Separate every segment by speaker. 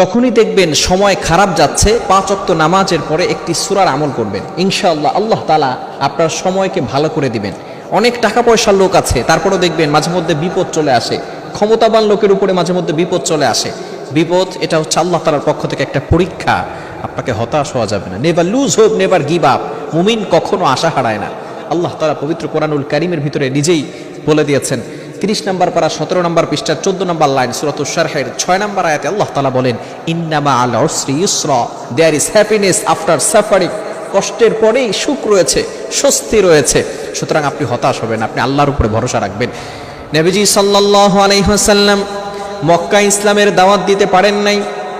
Speaker 1: যখনই দেখবেন সময় খারাপ যাচ্ছে, পাঁচ অক্ত নামাজের পরে একটি সুরার আমল করবেন। ইনশাআল্লাহ আল্লাহ তালা আপনার সময়কে ভালো করে দিবেন। অনেক টাকা পয়সার লোক আছে, তারপরেও দেখবেন মাঝে মধ্যে বিপদ চলে আসে। ক্ষমতাবান লোকের উপরে মাঝে মধ্যে বিপদ চলে আসে। বিপদ, এটা হচ্ছে আল্লাহ তালার পক্ষ থেকে একটা পরীক্ষা। আপনাকে হতাশ হওয়া যাবে না। Never lose hope never give up মুমিন কখনো আশা হারায় না। আল্লাহ তালা পবিত্র কোরআনুল কারিমের ভিতরে নিজেই বলে দিয়েছেন তিরিশ নম্বর পারা, সতেরো নম্বর পৃষ্ঠার চোদ্দ নম্বর লাইন সুরত শারহের ছয় নম্বর আয়াতে আল্লাহ তালা বলেন, ইন্নামা আল অসরি ইসরা there is happiness after suffering কষ্টের পরেই সুখ রয়েছে, স্বস্তি রয়েছে, সুতরাং আপনি হতাশ হবেন, আপনি আল্লাহর উপরে ভরসা রাখবেন। নবীজি সাল্লাহ আলাইহাসাল্লাম মক্কা ইসলামের দাওয়াত দিতে পারেন নাই।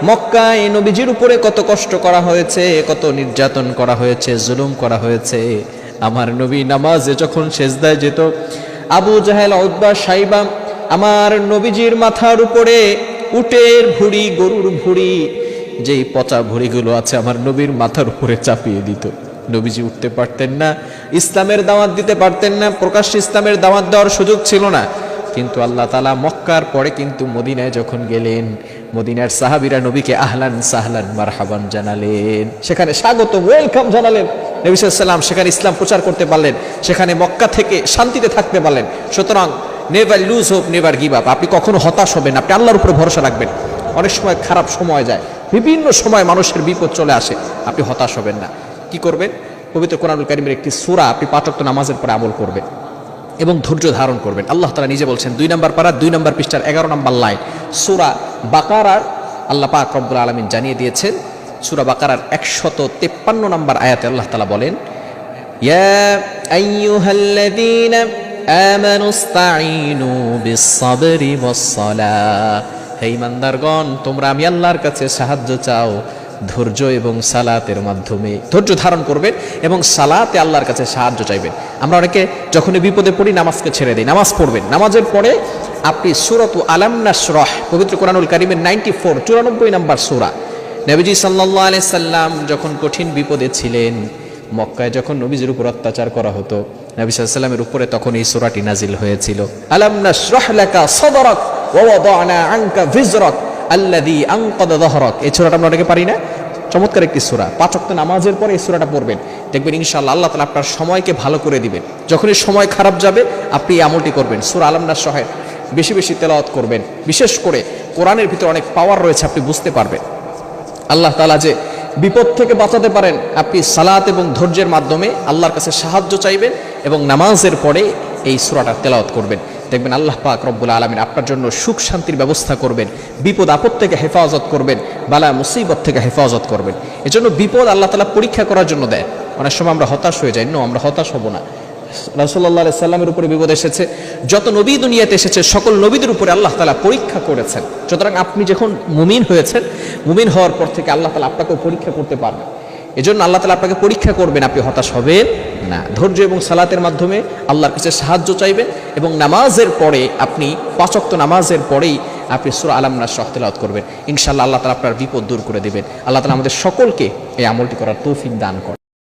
Speaker 1: মক্কায় নবীজির উপরে কত কষ্ট করা হয়েছে, কত নির্যাতন করা হয়েছে, জুলুম করা হয়েছে। আমার নবী নামাজে যখন সেজদায় যেত আবু জাহেল উদ্বা সাইবা আমার নবীজির মাথার উপরে উটের ভুড়ি, গরুর ভুড়ি, যেই পচা ভুড়িগুলো আছে আমার নবীর মাথার উপরে চাপিয়ে দিত। নবীজি উঠতে পারতেন না, ইসলামের দাওয়াত দিতে পারতেন না, প্রকাশ্য ইসলামের দাওয়াত দেওয়ার সুযোগ ছিল না। কিন্তু আল্লাহ তালা মক্কার পরে কিন্তু মদিনায় যখন গেলেন, মদিনার সাহাবিরা নবীকে আহলান সাহলান মারহাবান জানালেন। সেখানে স্বাগত ওয়েলকাম জানালেন। নবী সাল্লাম সেখানে ইসলাম প্রচার করতে পারলেন, সেখানে মক্কা থেকে শান্তিতে থাকতে পারলেন। সুতরাং never lose hope never give up আপনি কখনো হতাশ হবেন আপনি আল্লাহর উপরে ভরসা রাখবেন। অনেক সময় খারাপ সময় যায়, বিভিন্ন সময় মানুষের বিপদ চলে আসে, আপনি হতাশ হবেন না। কি করবেন? পবিত্র কোরআনুল কারিমের একটি সুরা আপনি পাঁচক্ত নামাজের পরে আমল করবেন এবং ধৈর্য ধারণ করবেন। আল্লাহ তালা নিজে বলছেন, দুই নম্বর পারা, দুই নম্বর পৃষ্ঠার এগারো নম্বর লাইন। সুরা বাকারার আল্লাহ পাক আলমিন জানিয়ে দিয়েছেন সুরা বাকারার একশত তেপ্পান্ন নম্বর আয়াতে আল্লাহ তালা বলেন তোমরা আমি আল্লাহর কাছে সাহায্য চাও, ধৈর্য এবং সালাতের মাধ্যমে। ধৈর্য ধারণ করবেন এবং সালাতে আল্লাহর কাছে সাহায্য চাইবেন আমরা অনেকে যখনই বিপদে পড়ি, নামাজকে ছেড়ে দিই, নামাজ পড়বেন। নামাজের পরে আপনি সুরত আলাম নাসরহ, পবিত্র কোরআনুল কারিমের নাইনটি ফোর, চুরানব্বই নাম্বার সুরা নবীজি সাল্লাহ আলি সাল্লাম যখন কঠিন বিপদে ছিলেন, মক্কায় যখন নবীজির উপর অত্যাচার করা হতো, নবী সাল্লামের উপরে তখন এই সুরাটি নাজিল হয়েছিল। আলাম নাসরহ লাকা সদরক ওয়া ওয়াদানা আনকা ভিজরক আল্লাদি আংকদ দহরক এই সুরাটা আমরা অনেকে পারি না? চমৎকার একটি সুরা। পাঁচ অক্ট নামাজের পরে এই সুরাটা পড়বেন। দেখবেন ইনশাআল্লাহ আল্লাহ তালা আপনার সময়কে ভালো করে দিবেন। যখনই সময় খারাপ যাবে, আপনি আমলটি করবেন। সুরা আলমনার সহায় বেশি বেশি তেলাওয়াত করবেন। বিশেষ করে কোরআনের ভিতরে অনেক পাওয়ার রয়েছে, আপনি বুঝতে পারবেন। আল্লাহ তালা যে বিপদ থেকে বাঁচাতে পারেন, আপনি সালাত এবং ধৈর্যের মাধ্যমে আল্লাহর কাছে সাহায্য চাইবেন এবং নামাজের পরে এই সুরাটা তেলাওয়াত করবেন। দেখবেন আল্লাহ পাক রব্বুল আলমিন আপনার জন্য সুখ শান্তির ব্যবস্থা করবেন, বিপদ আপদ থেকে হেফাজত করবেন, বালা মুসিবত থেকে হেফাজত করবেন। এজন্য বিপদ আল্লাহ তালা পরীক্ষা করার জন্য দেয়। অনেক সময় আমরা হতাশ হয়ে যাই, নো, আমরা হতাশ হব না। রাসুল্লাহ সাল্লামের উপরে বিপদ এসেছে। যত নবী দুনিয়াতে এসেছে, সকল নবীদের উপরে আল্লাহ তালা পরীক্ষা করেছেন। সুতরাং আপনি যখন মুমিন হয়েছেন, মুমিন হওয়ার পর থেকে আল্লাহ তালা আপনাকেও পরীক্ষা করতে পারবেন। এজন্য আল্লাহ তালা আপনাকে পরীক্ষা করবেন, আপনি হতাশ হবেন না। ধৈর্য এবং সালাতের মাধ্যমে আল্লাহর কাছে সাহায্য চাইবেন এবং নামাজের পরে আপনি পাঁচক্ত নামাজের পরেই আপনি সুরা আলামনা শখতেলাত করবেন। ইনশাল্লাহ আল্লাহ তালা আপনার বিপদ দূর করে দেবেন। আল্লাহ তালা আমাদের সকলকে এই আমলটি করার তৌফিক দান করেন।